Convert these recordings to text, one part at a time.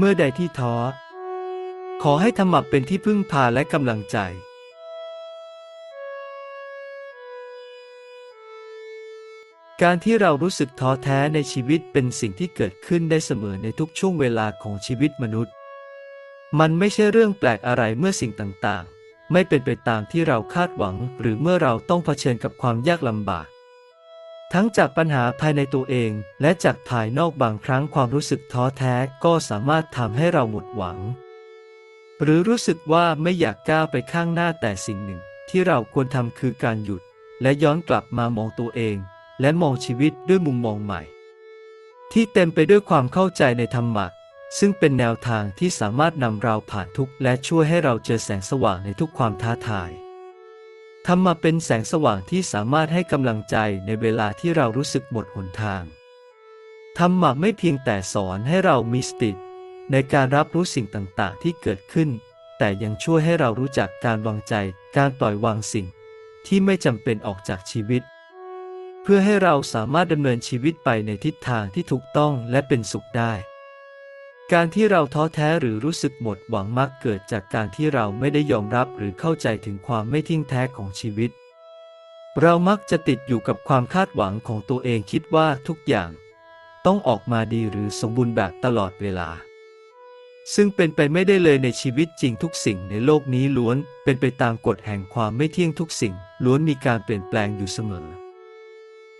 เมื่อใดที่ท้อ ขอให้ธรรมะเป็นที่พึ่งพาและกำลังใจ การที่เรารู้สึกท้อแท้ในชีวิตเป็นสิ่งที่เกิดขึ้นได้เสมอในทุกช่วงเวลาของชีวิตมนุษย์ มันไม่ใช่เรื่องแปลกอะไรเมื่อสิ่งต่างๆ ไม่เป็นไปตามที่เราคาดหวัง หรือเมื่อเราต้องเผชิญกับความยากลำบาก ทั้งจากปัญหาภายในตัวเอง และจากภายนอกบางครั้งความรู้สึกท้อแท้ก็สามารถทำให้เราหมดหวัง หรือรู้สึกว่าไม่อยากก้าวไปข้างหน้าแต่สิ่งหนึ่ง ที่เราควรทำคือการหยุด และย้อนกลับมามองตัวเอง และมองชีวิตด้วยมุมมองใหม่ ที่เต็มไปด้วยความเข้าใจในธรรมะซึ่งเป็นแนวทางที่สามารถนำเราผ่านทุกข์และช่วยให้เราเจอแสงสว่างในทุกความท้าทาย ธรรมะเป็นแสงสว่างที่สามารถให้กำลังใจในเวลาที่เรารู้สึกหมดหนทางธรรมะไม่เพียงแต่สอนให้เรามีสติในการรับรู้สิ่งต่างๆ ที่เกิดขึ้น แต่ยังช่วยให้เรารู้จักการวางใจ การปล่อยวางสิ่ง ที่ไม่จำเป็นออกจากชีวิต เพื่อให้เราสามารถดำเนินชีวิตไปในทิศทางที่ถูกต้องและเป็นสุขได้ การที่เราท้อแท้หรือรู้สึกหมดหวังมักเกิดจากการที่เราไม่ได้ยอมรับหรือเข้าใจถึงความไม่เที่ยงแท้ของชีวิต เรามักจะติดอยู่กับความคาดหวังของตัวเองคิดว่าทุกอย่าง ต้องออกมาดีหรือสมบูรณ์แบบตลอดเวลา ซึ่งเป็นไปไม่ได้เลยในชีวิตจริงทุกสิ่งในโลกนี้ล้วน เป็นไปตามกฎแห่งความไม่เที่ยงทุกสิ่ง ล้วนมีการเปลี่ยนแปลงอยู่เสมอ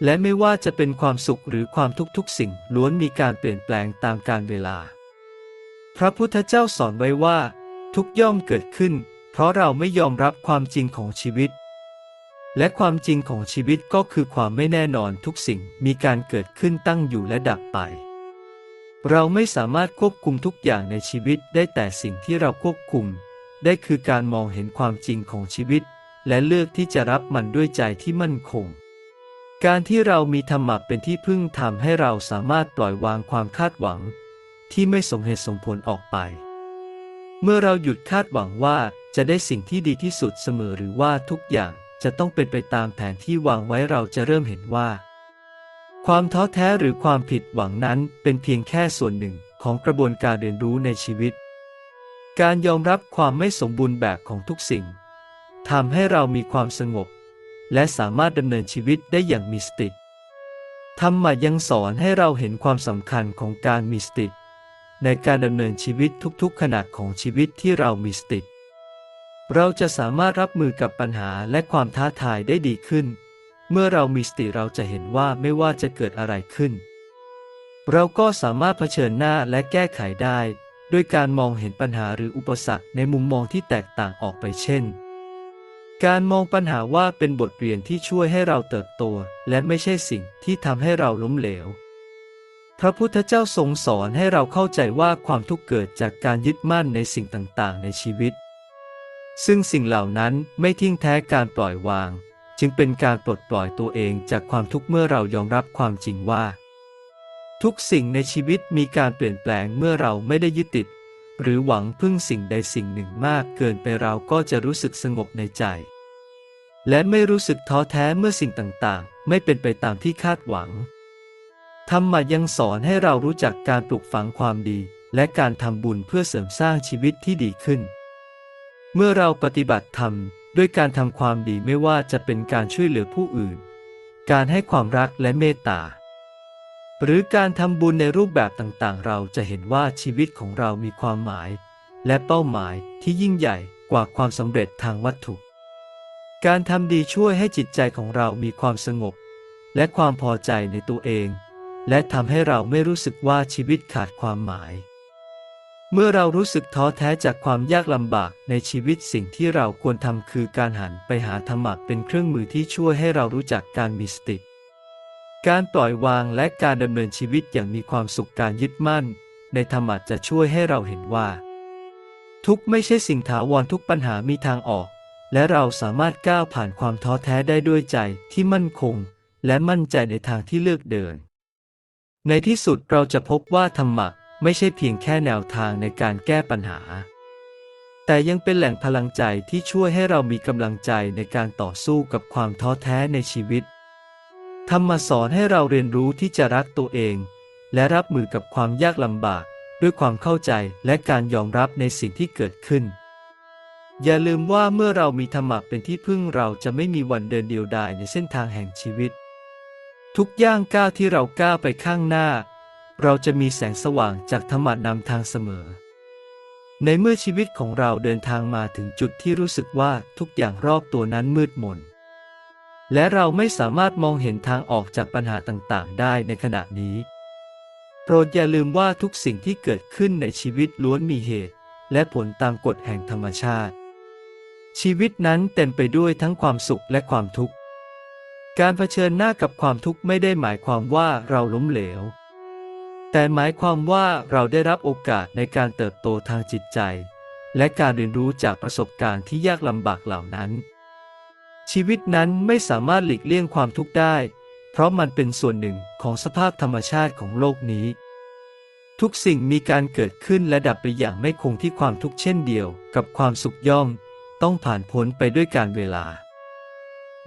และไม่ว่าจะเป็นความสุขหรือความทุกข์ทุกสิ่ง ล้วนมีการเปลี่ยนแปลงตามกาลเวลา พระพุทธเจ้าสอนไว้ว่า ทุกย่อมเกิดขึ้น เพราะเราไม่ยอมรับความจริงของชีวิต และความจริงของชีวิตก็คือความไม่แน่นอนทุกสิ่งมีการเกิดขึ้นตั้งอยู่และดับไป เราไม่สามารถควบคุมทุกอย่างในชีวิตได้แต่สิ่งที่เราควบคุม ได้คือการมองเห็นความจริงของชีวิต และเลือกที่จะรับมันด้วยใจที่มั่นคงการที่เรามีธรรมะเป็นที่พึ่งทำให้เราสามารถปล่อยวางความคาดหวัง ที่ไม่สมเหตุสมผลออกไป เมื่อเราหยุดคาดหวังว่าจะได้สิ่งที่ดีที่สุดเสมอหรือว่าทุกอย่างจะต้องเป็นไปตามแผนที่วางไว้เราจะเริ่มเห็นว่า ความท้อแท้หรือความผิดหวังนั้นเป็นเพียงแค่ส่วนหนึ่งของกระบวนการเรียนรู้ในชีวิต การยอมรับความไม่สมบูรณ์แบบของทุกสิ่งทำให้เรามีความสงบ และสามารถดำเนินชีวิตได้อย่างมีสติธรรมะยังสอนให้เราเห็นความสำคัญของการมีสติ ในการดำเนินชีวิตทุกๆ ขณะของชีวิตที่เรามีสติเราจะสามารถรับมือกับปัญหาและความท้าทายได้ดีขึ้น เมื่อเรามีสติเราจะเห็นว่าไม่ว่าจะเกิดอะไรขึ้น เราก็สามารถเผชิญหน้าและแก้ไขได้ ด้วยการมองเห็นปัญหาหรืออุปสรรคในมุมมองที่แตกต่างออกไปเช่น การมองปัญหาว่าเป็นบทเรียนที่ช่วยให้เราเติบโต และไม่ใช่สิ่งที่ทำให้เราล้มเหลว พระพุทธเจ้าทรงสอนให้เราเข้าใจว่าความทุกข์เกิดจากการยึดมั่นในสิ่งต่างๆ ในชีวิต ซึ่งสิ่งเหล่านั้นไม่ทิ้งแท้การปล่อยวาง จึงเป็นการปลดปล่อยตัวเองจากความทุกข์เมื่อเรายอมรับความจริงว่า ทุกสิ่งในชีวิตมีการเปลี่ยนแปลงเมื่อเราไม่ได้ยึดติด หรือหวังพึ่งสิ่งใดสิ่งหนึ่งมากเกินไปเราก็จะรู้สึกสงบในใจ และไม่รู้สึกท้อแท้เมื่อสิ่งต่างๆ ไม่เป็นไปตามที่คาดหวัง ธรรมะยังสอนให้เรารู้จักการปลูกฝังความดี และการทำบุญเพื่อเสริมสร้างชีวิตที่ดีขึ้น เมื่อเราปฏิบัติธรรมด้วยการทำความดีไม่ว่าจะเป็นการช่วยเหลือผู้อื่น การให้ความรักและเมตตา หรือการทำบุญในรูปแบบต่างๆ เราจะเห็นว่าชีวิตของเรามีความหมาย และเป้าหมายที่ยิ่งใหญ่กว่าความสำเร็จทางวัตถุ การทำดีช่วยให้จิตใจของเรามีความสงบ และความพอใจในตัวเอง และทำให้เราไม่รู้สึกว่าชีวิตขาดความหมาย เมื่อเรารู้สึกท้อแท้จากความยากลำบากในชีวิตสิ่งที่เราควรทำคือการหันไปหาธรรมะเป็นเครื่องมือที่ช่วยให้เรารู้จักการมีสติ การปล่อยวางและการดำเนินชีวิตอย่างมีความสุขการยึดมั่น ในธรรมะจะช่วยให้เราเห็นว่า ทุกไม่ใช่สิ่งถาวรทุกปัญหามีทางออก และเราสามารถก้าวผ่านความท้อแท้ได้ด้วยใจที่มั่นคง และมั่นใจในทางที่เลือกเดิน ในที่สุดเราจะพบว่าธรรมะไม่ใช่เพียงแค่แนวทางในการแก้ปัญหา แต่ยังเป็นแหล่งพลังใจที่ช่วยให้เรามีกำลังใจในการต่อสู้กับความท้อแท้ในชีวิต ธรรมะสอนให้เราเรียนรู้ที่จะรักตัวเอง และรับมือกับความยากลำบาก ด้วยความเข้าใจและการยอมรับในสิ่งที่เกิดขึ้น อย่าลืมว่าเมื่อเรามีธรรมะเป็นที่พึ่งเราจะไม่มีวันเดินเดียวดายในเส้นทางแห่งชีวิต ทุกย่างก้าวที่เราก้าวไปข้างหน้า เราจะมีแสงสว่างจากธรรมะนำทางเสมอ ในเมื่อชีวิตของเราเดินทางมาถึงจุดที่รู้สึกว่าทุกอย่างรอบตัวนั้นมืดมน และเราไม่สามารถมองเห็นทางออกจากปัญหาต่างๆ ได้ในขณะนี้ โปรดอย่าลืมว่าทุกสิ่งที่เกิดขึ้นในชีวิตล้วนมีเหตุ และผลตามกฎแห่งธรรมชาติ ชีวิตนั้นเต็มไปด้วยทั้งความสุขและความทุกข์ การเผชิญหน้ากับความทุกข์ไม่ได้หมายความว่าเราล้มเหลว แต่หมายความว่าเราได้รับโอกาสในการเติบโตทางจิตใจ และการเรียนรู้จากประสบการณ์ที่ยากลำบากเหล่านั้น ชีวิตนั้นไม่สามารถหลีกเลี่ยงความทุกข์ได้ เพราะมันเป็นส่วนหนึ่งของสภาพธรรมชาติของโลกนี้ ทุกสิ่งมีการเกิดขึ้นและดับไปอย่างไม่คงที่ความทุกข์เช่นเดียว กับความสุขย่อม ต้องผ่านพ้นไปด้วยการเวลา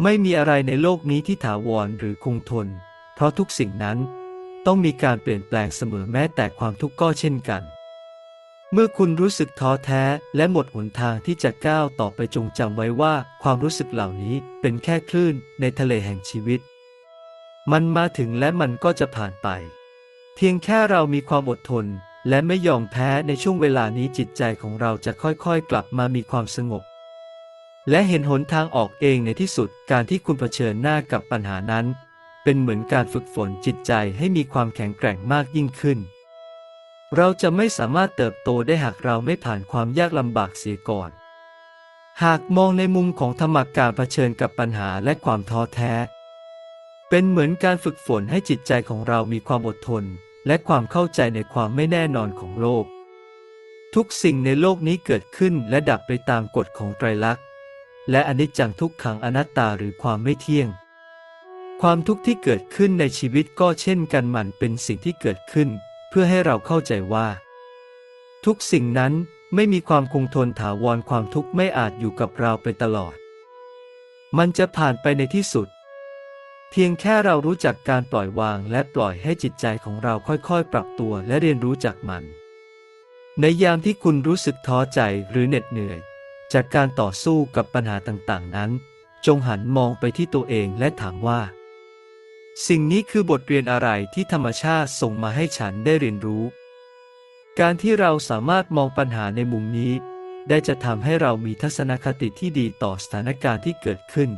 ไม่มีอะไรในโลกนี้ที่ถาวรหรือคงทน เพราะทุกสิ่งนั้น ต้องมีการเปลี่ยนแปลงเสมอแม้แต่ความทุกข์ก็เช่นกัน เมื่อคุณรู้สึกท้อแท้และหมดหนทางที่จะก้าวต่อไปจงจำไว้ว่าความรู้สึกเหล่านี้เป็นแค่คลื่นในทะเลแห่งชีวิต มันมาถึงและมันก็จะผ่านไป เพียงแค่เรามีความอดทน และไม่ยอมแพ้ในช่วงเวลานี้จิตใจของเราจะค่อยๆ กลับมามีความสงบ และเห็นหนทางออกเองในที่สุดการที่คุณเผชิญหน้ากับปัญหานั้น เป็นเหมือนการฝึกฝนจิตใจให้มีความแข็งแกร่งมากยิ่งขึ้น เราจะไม่สามารถเติบโตได้หากเราไม่ผ่านความยากลำบากเสียก่อน หากมองในมุมของธรรมการเผชิญกับปัญหาและความท้อแท้ เป็นเหมือนการฝึกฝนให้จิตใจของเรามีความอดทน และความเข้าใจในความไม่แน่นอนของโลก ทุกสิ่งในโลกนี้เกิดขึ้นและดับไปตามกฎของไตรลักษณ์ และอนิจจังทุกขังอนัตตาหรือความไม่เที่ยง ความทุกข์ที่เกิดขึ้นในชีวิตก็เช่นกันมันเป็นสิ่งที่เกิดขึ้น เพื่อให้เราเข้าใจว่า ทุกสิ่งนั้นไม่มีความคงทนถาวรความทุกข์ไม่อาจอยู่กับเราไปตลอด มันจะผ่านไปในที่สุด เพียงแค่เรารู้จักการปล่อยวางและปล่อยให้จิตใจของเราค่อยๆ ปรับตัวและเรียนรู้จากมัน ในยามที่คุณรู้สึกท้อใจหรือเหน็ดเหนื่อย จากการต่อสู้กับปัญหาต่างๆ นั้น จงหันมองไปที่ตัวเองและถามว่า สิ่งนี้คือบทเรียนอะไรที่ธรรมชาติส่งมาให้ฉันได้เรียนรู้ การที่เราสามารถมองปัญหาในมุมนี้ ได้จะทำให้เรามีทัศนคติที่ดีต่อสถานการณ์ที่เกิดขึ้น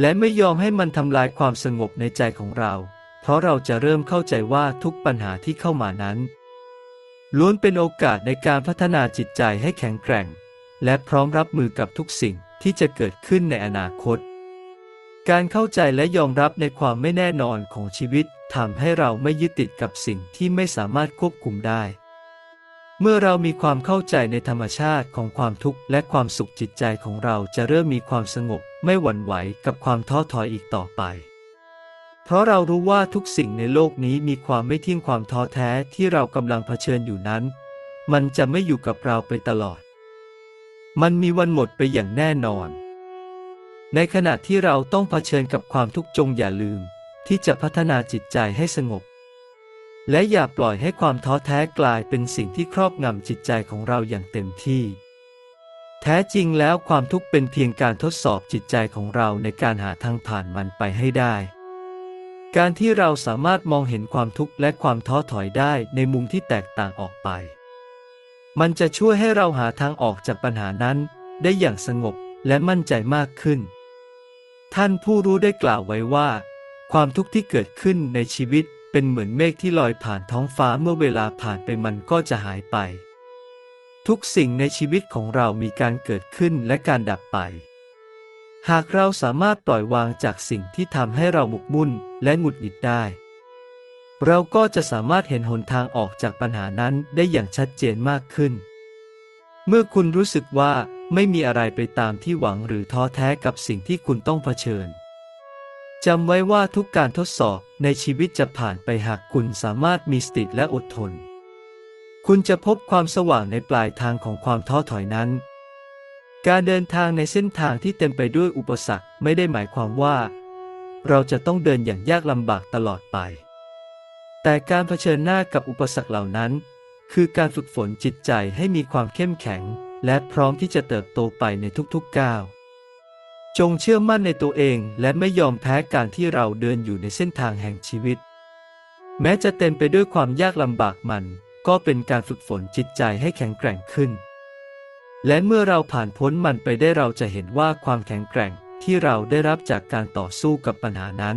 และไม่ยอมให้มันทำลายความสงบในใจของเรา เพราะเราจะเริ่มเข้าใจว่าทุกปัญหาที่เข้ามานั้นล้วนเป็นโอกาสในการพัฒนาจิตใจให้แข็งแกร่ง และพร้อมรับมือกับทุกสิ่งที่จะเกิดขึ้นในอนาคต การเข้าใจและยอมรับในความไม่แน่นอนของชีวิตทำให้เราไม่ยึดติดกับสิ่งที่ไม่สามารถควบคุมได้ เมื่อเรามีความเข้าใจในธรรมชาติของความทุกข์และความสุขจิตใจของเราจะเริ่มมีความสงบ ไม่หวั่นไหวกับความท้อถอยอีกต่อไป เพราะเรารู้ว่าทุกสิ่งในโลกนี้มีความไม่เที่ยงความท้อแท้ที่เรากำลังเผชิญอยู่นั้น มันจะไม่อยู่กับเราไปตลอด มันมีวันหมดไปอย่างแน่นอน ในขณะที่เราต้องเผชิญกับความทุกข์จงอย่าลืม ที่จะพัฒนาจิตใจให้สงบ และอย่าปล่อยให้ความท้อแท้กลายเป็นสิ่งที่ครอบงำจิตใจของเราอย่างเต็มที่ แท้จริงแล้วความทุกข์เป็นเพียงการทดสอบจิตใจของเราในการหาทางผ่านมันไปให้ได้ การที่เราสามารถมองเห็นความทุกข์และความท้อถอยได้ในมุมที่แตกต่างออกไป มันจะช่วยให้เราหาทางออกจากปัญหานั้น ได้อย่างสงบและมั่นใจมากขึ้น ท่านผู้รู้ได้กล่าวไว้ว่า ความทุกข์ที่เกิดขึ้นในชีวิตเป็นเหมือนเมฆที่ลอยผ่านท้องฟ้าเมื่อเวลาผ่านไปมันก็จะหายไป ทุกสิ่งในชีวิตของเรามีการเกิดขึ้นและการดับไป หากเราสามารถปล่อยวางจากสิ่งที่ทำให้เราหมกมุ่นและหงุดหงิดได้ เราก็จะสามารถเห็นหนทางออกจากปัญหานั้นได้อย่างชัดเจนมากขึ้น เมื่อคุณรู้สึกว่าไม่มีอะไรไปตามที่หวังหรือท้อแท้กับสิ่งที่คุณต้องเผชิญจำไว้ว่าทุกการทดสอบในชีวิตจะผ่านไปหากคุณสามารถมีสติและอดทน คุณจะพบความสว่างในปลายทางของความท้อถอยนั้น การเดินทางในเส้นทางที่เต็มไปด้วยอุปสรรคไม่ได้หมายความว่า เราจะต้องเดินอย่างยากลำบากตลอดไป แต่การเผชิญหน้ากับอุปสรรคเหล่านั้น คือการฝึกฝนจิตใจให้มีความเข้มแข็ง และพร้อมที่จะเติบโตไปในทุกๆก้าวจงเชื่อมั่นในตัวเองและไม่ยอมแพ้การที่เราเดินอยู่ในเส้นทางแห่งชีวิต แม้จะเต็มไปด้วยความยากลำบากมัน ก็เป็นการฝึกฝนจิตใจให้แข็งแกร่งขึ้น และเมื่อเราผ่านพ้นมันไปได้เราจะเห็นว่าความแข็งแกร่งที่เราได้รับจากการต่อสู้กับปัญหานั้น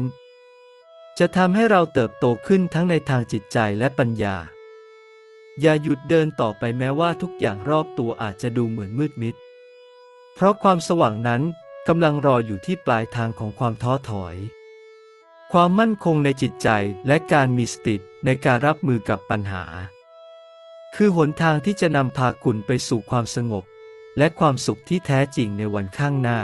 จะทำให้เราเติบโตขึ้นทั้งในทางจิตใจและปัญญา อย่าหยุดเดินต่อไปแม้ว่าทุกอย่างรอบตัวอาจจะดูเหมือนมืดมิด เพราะความสว่างนั้นกำลังรออยู่ที่ปลายทางของความท้อถอย ความมั่นคงในจิตใจและการมีสติในการรับมือกับปัญหา คือหนทางที่จะนำพาคุณไปสู่ความสงบ และความสุขที่แท้จริงในวันข้างหน้า